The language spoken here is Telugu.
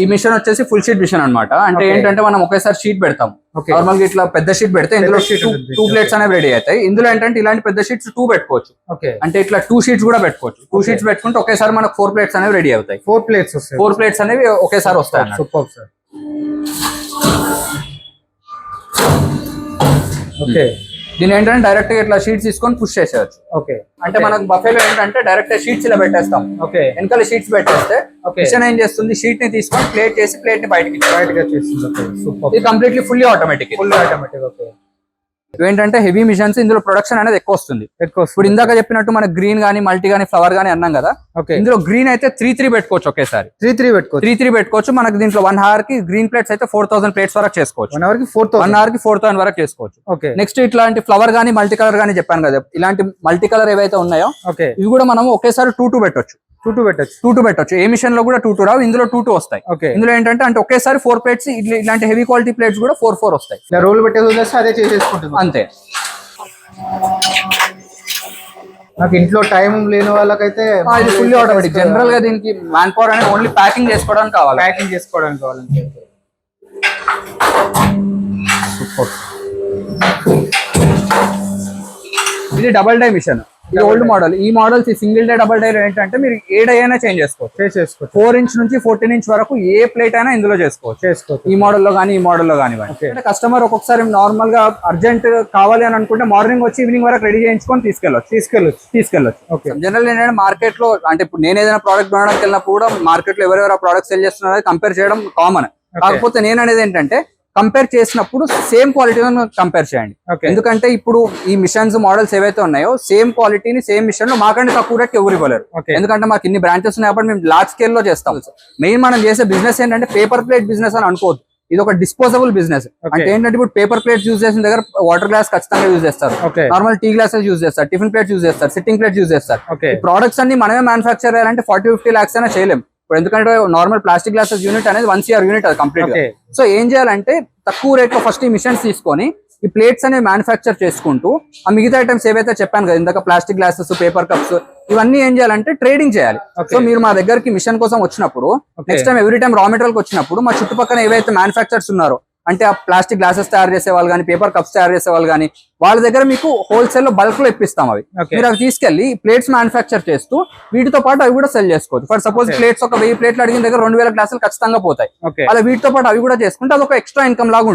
ఈ మిషన్ వచ్చేసి ఫుల్ షీట్ మిషన్ అన్నమాట. అంటే. ఏంటంటే మనం ఒకేసారి షీట్ పెడతాం. నార్మల్గా ఇట్లా పెద్ద షీట్ పెడితే ఇందులో. టూ ప్లేట్స్ అనేవి రెడీ అవుతాయి. ఇందులో ఏంటంటే ఇలాంటి పెద్ద షీట్స్ టూ పెట్టుకోవచ్చు. ఓకే అంటే ఇట్లా టూ షీట్స్ కూడా పెట్టుకోవచ్చు. టూ. షీట్స్ పెట్టుకుంటే ఒకేసారి మనకు ఫోర్ ప్లేట్స్ అనేవి రెడీ అవుతాయి. ఫోర్ ప్లేట్స్ ఫోర్ ప్లేట్స్ అనేవి ఒకేసారి వస్తాయి. సూపర్ సార్ ఓకే దీని ఏంటంటే డైరెక్ట్గా ఇట్లా షీట్స్ తీసుకొని పుష్ చేసేయచ్చు. ఓకే అంటే మనకు బఫేలో ఏంటంటే డైరెక్ట్ షీట్స్ ఇలా పెట్టేస్తాం. ఓకే వెనకాల షీట్స్ పెట్టేస్తే మిషన్ ఏం చేస్తుంది? షీట్ని తీసుకొని ప్లేట్ చేసి ప్లేట్ని బయటకి సూపర్ ఇది completely fully automatic full automatic okay ఏంటంటే హెవీ మిషన్స్ ఇందులో ప్రొడక్షన్ అనేది ఎక్కువ వస్తుంది. ఎక్కువ ఇప్పుడు ఇందాక చెప్పినట్టు మనకు గ్రీన్ గానీ మల్టీ గానీ ఫ్లవర్ గానీ అన్నాం కదా. ఇందులో గ్రీన్ అయితే త్రీ త్రీ పెట్టుకోవచ్చు ఒకేసారి. త్రీ త్రీ పెట్టుకోవచ్చు. త్రీ త్రీ పెట్టుకోవచ్చు. మనకి దీంట్లో వన్ అవర్కి గ్రీన్ ప్లేట్స్ అయితే ఫోర్ థౌసండ్ ప్లేట్స్ వరకు చేసుకోవచ్చు. వన్ అవర్కి ఫోర్ వన్ అవర్కి ఫోర్ థౌసండ్ వరకు చేసుకోవచ్చు. ఓకే నెక్స్ట్ ఇట్లాంటి ఫ్లవర్ గానీ మల్టీ కలర్ గానీ చెప్పాను కదా. ఇలాంటి మల్టీ కలర్ ఏవైతే ఉన్నాయో ఓకే ఇవి కూడా మనం ఒకేసారి టూ టూ పెట్టొచ్చు. టూ టూ పెట్టచ్చు. టూ టూ పెట్టొచ్చు. ఏ మిషన్లో కూడా టూ టూ రావు. ఇందులో టూ టూ వస్తాయి. ఓకే ఇందులో ఏంటంటే అంటే ఒకేసారి ఫోర్ ప్లేట్స్ ఇలాంటి హెవీ క్వాలిటీ ప్లేట్స్ కూడా ఫోర్ ఫోర్ వస్తాయి. రోల్ పెట్టేది వదిలేస్తే అదే చేసేసుకుంటుంది. అంతే. నాకు ఇంట్లో టైం లేని వాళ్ళకైతే ఇది ఫుల్లీ ఆటోమేటిక్ జనరల్గా దీనికి మ్యాన్ పవర్ అనేది ఓన్లీ ప్యాకింగ్ చేసుకోవడానికి కావాలి. ప్యాకింగ్ చేసుకోవడానికి కావాలంటే సూపర్ ఇది డబల్ డై మిషన్ ఇది ఓల్డ్ మోడల్ ఈ మోడల్స్ ఈ సింగిల్ డే డబల్ డై ఏంటంటే మీరు ఏ డై అయినా చేంజ్ చేసుకోవచ్చు. చేసేసుకోవచ్చు ఫోర్ ఇంచ్ నుంచి ఫోర్టీన్ ఇంచ్ వరకు ఏ ప్లేట్ అయినా ఇందులో చేసుకోవచ్చు. చేసుకోవచ్చు. ఈ మోడల్లో కానీ ఈ మోడల్లో కానీ. అంటే కస్టమర్ ఒక్కొక్కసారి నార్మల్గా అర్జెంట్ కావాలి అని అనుకుంటే మార్నింగ్ వచ్చి ఈవినింగ్ వరకు రెడీ చేయించుకొని తీసుకెళ్ళొచ్చు. తీసుకెళ్ళచ్చు. తీసుకెళ్ళొచ్చు. ఓకే జనరల్ ఏంటంటే మార్కెట్లో అంటే ఇప్పుడు నేను ఏదైనా ప్రోడక్ట్ కొనడానికి వెళ్ళినప్పుడు కూడా మార్కెట్లో ఎవరెవరు ఆ ప్రోడక్ట్ సెల్ చేస్తున్నారో కంపేర్ చేయడం కామన్ కాకపోతే నేను అనేది ఏంటంటే కంపేర్ చేసినప్పుడు సేమ్ క్వాలిటీతో కంపేర్ చేయండి. ఓకే ఎందుకంటే ఇప్పుడు ఈ మిషన్స్ మోడల్స్ ఏవైతే ఉన్నాయో సేమ్ క్వాలిటీని సేమ్ మిషన్లో మాకంటే తక్కువ రేట్కి ఎవరు ఇవ్వలేరు. ఓకే ఎందుకంటే మాకు ఇన్ని బ్రాంచెస్ ఉన్నాయి కాబట్టి మేము లార్జ్ స్కేల్లో చేస్తాం. మెయిన్ మనం చేసే బిజినెస్ ఏంటంటే పేపర్ ప్లేట్ బిజినెస్ అని అనుకోవద్దు. ఇది ఒక డిస్పోజబుల్ బిజినెస్. అంటే ఏంటంటే ఇప్పుడు పేపర్ ప్లేట్స్ యూజ్ చేసిన దగ్గర వాటర్ గ్లాస్ ఖచ్చితంగా యూజ్ చేస్తారు. నార్మల్ టీ గ్లాసెస్ యూజ్ చేస్తారు. టిఫిన్ ప్లేట్స్ యూజ్ చేస్తారు. సిట్టింగ్ ప్లేట్స్ యూజ్ చేస్తారు. ప్రోడక్ట్స్ అన్ని మనమే మ్యానుఫాక్చర్ చేయాలంటే ఫార్టీ ఫిఫ్టీ లాక్స్ అయినా చేయలేం. ఇప్పుడు ఎందుకంటే నార్మల్ ప్లాస్టిక్ గ్లాసెస్ యూనిట్ అనేది వన్ సిఆర్ యూనిట్ అది కంప్లీట్ సో ఏం చేయాలంటే తక్కువ రేట్లో ఫస్ట్ ఈ మిషన్స్ తీసుకొని ఈ ప్లేట్స్ అనేవి మ్యానుఫ్యాక్చర్ చేసుకుంటూ ఆ మిగతా ఐటమ్స్ ఏవైతే చెప్పాను కదా ఇందాక ప్లాస్టిక్ గ్లాసెస్ పేపర్ కప్స్ ఇవన్నీ ఏం చేయాలంటే ట్రేడింగ్ చేయాలి. సో మీరు మా దగ్గరికి మిషన్ కోసం వచ్చినప్పుడు. Next time every time raw material వచ్చినప్పుడు మా చుట్టుపక్కల ఏవైతే మ్యానుఫ్యాక్చర్స్ ఉన్నారో అంటే ఆ ప్లాస్టిక్ గ్లాసెస్ తయారు చేసే వాళ్ళు కానీ పేపర్ కప్స్ తయారు చేసే వాళ్ళు కానీ వాళ్ళ దగ్గర మీకు హోల్సేల్లో బల్క్లో ఇప్పిస్తాం అవి. మీరు అవి తీసుకెళ్ళి ప్లేట్స్ మ్యానుఫ్యాక్చర్ చేస్తూ వీటితో పాటు అవి కూడా సెల్ చేసుకోవచ్చు. For suppose. ప్లేట్స్ ఒక వెయ్యి ప్లేట్లు అడిగిన దగ్గర రెండు వేల గ్లాసులు ఖచ్చితంగా పోతాయి. అలా వీటితో పాటు అవి కూడా చేసుకుంటే అది ఒక ఎక్స్ట్రా ఇన్కమ్ లాగా